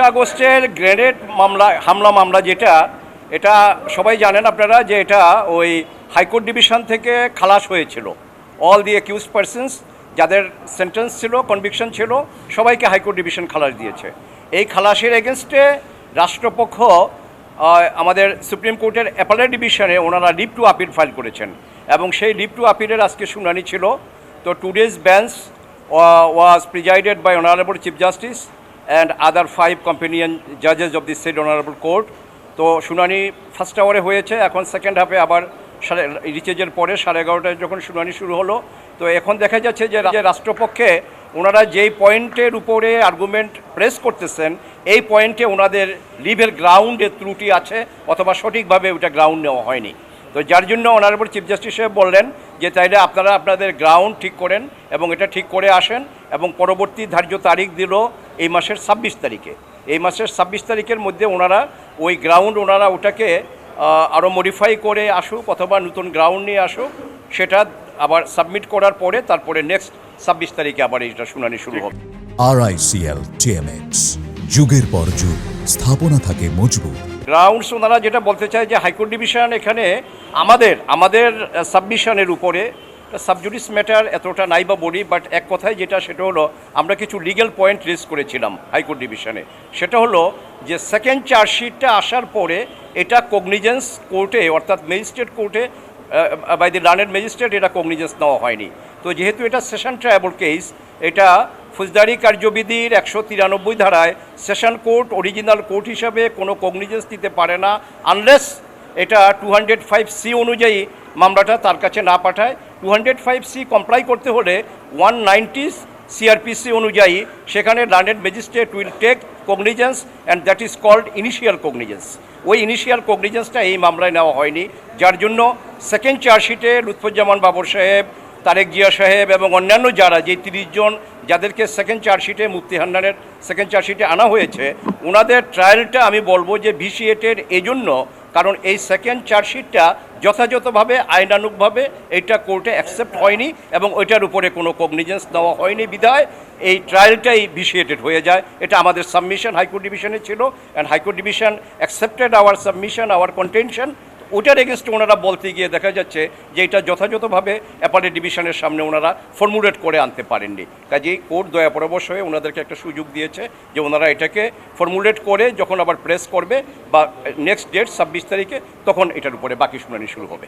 আটই আগস্টের গ্রেনেড মামলা, হামলা মামলা যেটা, এটা সবাই জানেন আপনারা যে এটা ওই হাইকোর্ট ডিভিশন থেকে খালাস হয়েছিল। অল দি অ্যাকিউজ পার্সনস যাদের সেন্টেন্স ছিল কনভিকশন ছিল, সবাইকে হাইকোর্ট ডিভিশন খালাস দিয়েছে। এই খালাসের এগেনস্টে রাষ্ট্রপক্ষ আমাদের সুপ্রিম কোর্টের অ্যাপালেট ডিভিশনে ওনারা লিভ টু আপিল ফাইল করেছেন। এবং সেই লিভ টু আপিলের আজকে শুনানি ছিল। তো two days bench was presided by honourable chief justice and other five companion জাজেস of the said honourable court তো শুনানি ফার্স্ট আওয়ারে হয়েছে, এখন সেকেন্ড হাফে আবার সাড়ে, রিচেজের পরে সাড়ে এগারোটায় যখন শুনানি শুরু হলো, তো এখন দেখা যাচ্ছে যে যে রাষ্ট্রপক্ষে ওনারা যেই পয়েন্টের উপরে আর্গুমেন্ট প্রেস করতেছেন, এই পয়েন্টে ওনাদের লিভের গ্রাউন্ডে ত্রুটি আছে অথবা সঠিকভাবে ওটা গ্রাউন্ড নেওয়া হয়নি। তো যার জন্য অনারেবল চিফ জাস্টিস সাহেব বললেন যে তাইলে আপনারা আপনাদের গ্রাউন্ড ঠিক করেন এবং এটা ঠিক করে আসেন এবং পরবর্তী ধার্য তারিখ দিল এই মাসের ছাব্বিশ তারিখে। এই মাসের ছাব্বিশ তারিখের মধ্যে ওনারা ওই গ্রাউন্ড ওনারা ওটাকে আরও মডিফাই করে আসুক অথবা নতুন গ্রাউন্ড নিয়ে আসুক সেটা আবার সাবমিট করার পরে তারপরে নেক্সট ছাব্বিশ তারিখে আবার এইটা শুনানি শুরু হবে। আরআইসিএল টিএমএক্স যুগের পর যুগ স্থাপনা থাকে মজবুত। গ্রাউন্ডস ওনারা যেটা বলতে চায় যে হাইকোর্ট ডিভিশন এখানে আমাদের আমাদের সাবমিশনের উপরে সাবজুডিস ম্যাটার এতটা নাই বা বলি বাট এক কথায় যেটা, সেটা হলো আমরা কিছু লিগ্যাল পয়েন্ট রেজ করেছিলাম হাইকোর্ট ডিভিশনে। সেটা হলো যে সেকেন্ড চার্জশিটটা আসার পরে এটা কগনিজেন্স কোর্টে অর্থাৎ ম্যাজিস্ট্রেট কোর্টে বাই দি লার্নেড ম্যাজিস্ট্রেট এটা কগনিজেন্স নেওয়া হয়নি। তো যেহেতু এটা সেশন ট্রায়াবল কেস এটা ফৌজদারি কার্যবিধির একশো তিরানব্বই ধারায় সেশন কোর্ট অরিজিনাল কোর্ট হিসাবে কোনো কগনিজেন্স দিতে পারে না আনলেস এটা টু হান্ড্রেড ফাইভ সি অনুযায়ী মামলাটা তার কাছে না পাঠায়। Two hundred five C comply করতে হলে ওয়ান নাইনটি সিআরপিসি অনুযায়ী সেখানে learned magistrate will take cognizance and that is called initial cognizance ওই ইনিশিয়াল কগনিজেন্সটা এই মামলায় নেওয়া হয়নি। যার জন্য সেকেন্ড চার্জশিটে লুৎফুজ্জামান বাবর সাহেব, তারেক জিয়া সাহেব এবং অন্যান্য যারা যে তিরিশ জন যাদেরকে সেকেন্ড চার্জশিটে মুফতি হান্নানের সেকেন্ড চার্জশিটে আনা হয়েছে ওনাদের ট্রায়ালটা আমি বলব যে ভিসিএটের এই জন্য কারণ এই সেকেন্ড চার্জশিটটা যথাযথভাবে, আইনানুগভাবে এইটা কোর্টে অ্যাকসেপ্ট হয়নি এবং ওইটার উপরে কোনো কগনিজেন্স নেওয়া হয়নি বিধায়। এই ট্রায়ালটাই ভিসিয়েটেড হয়ে যায়। এটা আমাদের সাবমিশন হাইকোর্ট ডিভিশনে ছিল। And high court division accepted our submission our contention ওটার এগেনস্টে ওনারা বলতে গিয়ে দেখা যাচ্ছে যে এটা যথাযথভাবে অ্যাপারেট ডিভিশনের সামনে ওনারা ফর্মুলেট করে আনতে পারেননি। কাজেই কোর্ট দয়া পরামর্শ হয়ে ওনাদেরকে একটা সুযোগ দিয়েছে যে ওনারা এটাকে ফর্মুলেট করে যখন আবার প্রেস করবে বা নেক্সট ডেট ছাব্বিশ তারিখে তখন এটার উপরে বাকি শুনানি শুরু হবে।